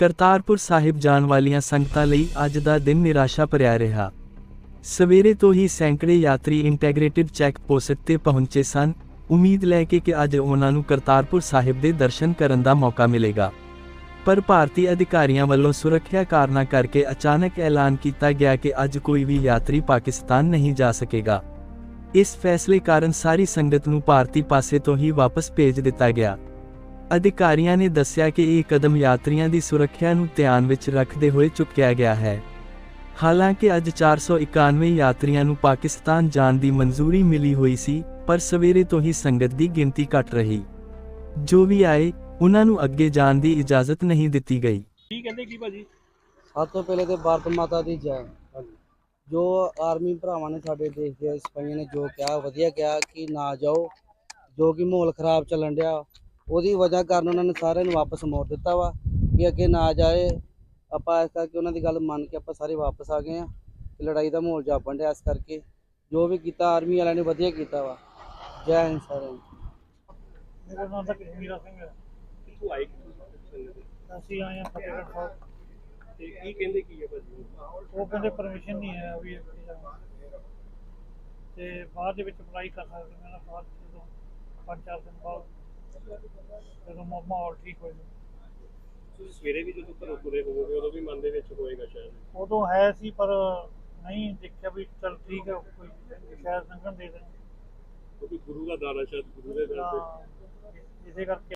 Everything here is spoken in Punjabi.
ਕਰਤਾਰਪੁਰ ਸਾਹਿਬ ਜਾਣ ਵਾਲੀਆਂ ਸੰਗਤਾਂ ਲਈ ਅੱਜ ਦਾ ਦਿਨ ਨਿਰਾਸ਼ਾ ਭਰਿਆ ਰਿਹਾ। ਸਵੇਰੇ ਤੋਂ ਹੀ ਸੈਂਕੜੇ ਯਾਤਰੀ ਇੰਟੈਗ੍ਰੇਟਿਡ ਚੈੱਕ ਪੋਸਟ ਤੇ ਪਹੁੰਚੇ ਸਨ। ਉਮੀਦ ਲੈ ਕੇ ਕਿ ਅੱਜ ਉਹਨਾਂ ਨੂੰ ਕਰਤਾਰਪੁਰ ਸਾਹਿਬ ਦੇ ਦਰਸ਼ਨ ਕਰਨ ਦਾ ਮੌਕਾ ਮਿਲੇਗਾ। ਪਰ ਭਾਰਤੀ ਅਧਿਕਾਰੀਆਂ ਵੱਲੋਂ ਸੁਰੱਖਿਆ ਕਾਰਨਾਂ ਕਰਕੇ ਅਚਾਨਕ ਐਲਾਨ ਕੀਤਾ ਗਿਆ ਕਿ ਅੱਜ ਕੋਈ ਵੀ ਯਾਤਰੀ ਪਾਕਿਸਤਾਨ ਨਹੀਂ ਜਾ ਸਕੇਗਾ। ਇਸ ਫੈਸਲੇ ਕਾਰਨ ਸਾਰੀ ਸੰਗਤ ਨੂੰ ਭਾਰਤੀ ਪਾਸੇ ਤੋਂ ਹੀ ਵਾਪਸ ਭੇਜ ਦਿੱਤਾ ਗਿਆ। ਅਧਿਕਾਰੀਆਂ ਨੇ ਦੱਸਿਆ ਕਿ ਇਹ ਕਦਮ ਯਾਤਰੀਆਂ ਦੀ ਸੁਰੱਖਿਆ ਨੂੰ ਧਿਆਨ ਵਿੱਚ ਰੱਖਦੇ ਹੋਏ ਚੁੱਕਿਆ ਗਿਆ ਹੈ। ਹਾਲਾਂਕਿ ਅੱਜ 491 ਯਾਤਰੀਆਂ ਨੂੰ ਪਾਕਿਸਤਾਨ ਜਾਣ ਦੀ ਮਨਜ਼ੂਰੀ ਮਿਲੀ ਹੋਈ ਸੀ ਪਰ ਸਵੇਰੇ ਤੋਂ ਹੀ ਸੰਗਤ ਦੀ ਗਿਣਤੀ ਘਟ ਰਹੀ। ਜੋ ਵੀ ਆਏ ਉਹਨਾਂ ਨੂੰ ਅੱਗੇ ਜਾਣ ਦੀ ਇਜਾਜ਼ਤ ਨਹੀਂ ਦਿੱਤੀ ਗਈ। ਕੀ ਕਹਿੰਦੇ ਕੀ ਭਾਜੀ? ਸਭ ਤੋਂ ਪਹਿਲੇ ਤੇ ਭਾਰਤ ਮਾਤਾ ਦੀ ਜੈ। ਜੋ ਆਰਮੀ ਭਰਾਵਾਂ ਨੇ ਸਾਡੇ ਦੇਸ਼ ਦੇ ਸਿਪਾਹੀਆਂ ਨੇ ਜੋ ਕਿਹਾ ਵਧੀਆ ਕਿਹਾ ਕਿ ਨਾ ਜਾਓ ਜੋ ਕਿ ਮਾਹੌਲ ਖਰਾਬ ਚੱਲਣ ਡਿਆ ਉਹਦੀ ਵਜ੍ਹਾ ਕਾਰਨ ਉਹਨਾਂ ਨੇ ਸਾਰਿਆਂ ਨੂੰ ਵਾਪਸ ਮੋੜ ਦਿੱਤਾ ਵਾ ਕਿ ਅੱਗੇ ਨਾ ਜਾਏ। ਆਪਾਂ ਇਸ ਕਰਕੇ ਉਹਨਾਂ ਦੀ ਗੱਲ ਮੰਨ ਕੇ ਆਪਾਂ ਸਾਰੇ ਵਾਪਸ ਆ ਗਏ ਆ ਕਿ ਲੜਾਈ ਦਾ ਮਾਹੌਲ ਜਾਪਣ ਡਿਆ ਇਸ ਕਰਕੇ। ਜੋ ਵੀ ਕੀਤਾ ਆਰਮੀ ਵਾਲਿਆਂ ਨੇ ਵਧੀਆ ਕੀਤਾ ਵਾ। ਜੈ ਹਿੰਦ ਸਾਰਿਆਂ ਨੂੰ। ਮੇਰਾ ਨਾਮ ਤਾਂ ਕਸ਼ਮੀਰਾ ਸਿੰਘ ਹੈ। ਕਿੱਥੋਂ ਆਏ ਕਿੱਥੋਂ ਸੰਗਤ ਦੇ? ਅਸੀਂ ਆਏ ਹਾਂ ਫਤਿਹਗੜ੍ਹ ਸਾਹਿਬ। ਤੇ ਕੀ ਕਹਿੰਦੇ ਕੀ ਹੈ ਭਾਜੀ? ਉਹ ਕਹਿੰਦੇ ਪਰਮਿਸ਼ਨ ਨਹੀਂ ਹੈ ਵੀ ਅੱਗੇ ਜਾਣਾ ਤੇ ਬਾਅਦ ਦੇ ਵਿੱਚ ਅਪਲਾਈ ਕਰ ਸਕਦੇ ਮੈਂ ਨਾ ਬਾਅਦ ਜਦੋਂ ਪੰਜ ਚਾਰ ਦਿਨ ਬਾਅਦ ਜਦੋਂ ਮਾ- ਮਾਹੌਲ ਠੀਕ ਹੋ ਜਾਵੇ। ਤੁਸੀਂ ਸਵੇਰੇ ਵੀ ਜਦੋਂ ਘਰੋਂ ਤੁਰੇ ਹੋਵੋਗੇ ਉਦੋਂ ਵੀ ਮਨ ਦੇ ਵਿੱਚ ਹੋਏਗਾ ਸ਼ਾਇਦ? ਉਦੋਂ ਹੈ ਸੀ ਪਰ ਨਹੀਂ ਦੇਖਿਆ ਵੀ ਚਲ ਠੀਕ ਹੈ ਕੋਈ ਸ਼ਾਇਦ ਲੰਘਣ ਦੇ ਦੇਣ। ਕਿਉਂਕਿ ਗੁਰੂ ਦਾ ਦਾਣਾ ਸ਼ਾਇਦ ਗੁਰੂ ਦੇ ਦਰ ਤੇ। ਤਾਂ ਇਸੇ ਕਰਕੇ।